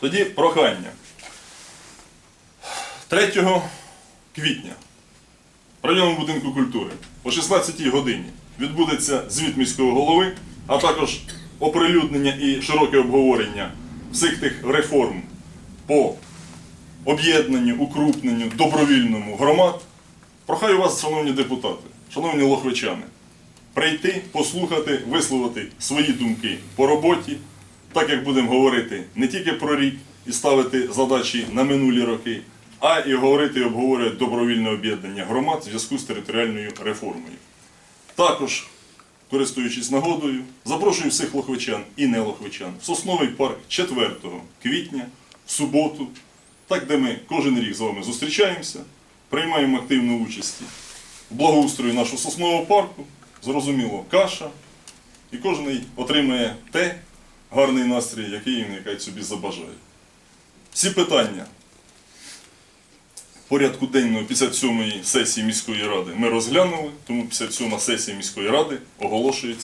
Тоді прохання. 3 квітня в районному будинку культури о 16 годині відбудеться звіт міського голови, а також оприлюднення і широке обговорення всіх тих реформ по об'єднанню, укрупненню, добровільному громад. Прохаю вас, шановні депутати, шановні лохвичани, прийти, послухати, висловити свої думки по роботі, так як будемо говорити не тільки про рік і ставити задачі на минулі роки, а і говорити і обговорювати добровільне об'єднання громад в зв'язку з територіальною реформою. Також, користуючись нагодою, запрошую всіх лохвичан і не лохвичан в Сосновий парк 4 квітня, в суботу, так де ми кожен рік з вами зустрічаємося, приймаємо активну участь в благоустрою нашого соснового парку, зрозуміло, каша, і кожен отримає те гарний настрій, який він який собі забажає. Всі питання порядку денного 57-ї сесії міської ради ми розглянули, тому 57-ма сесія міської ради оголошується.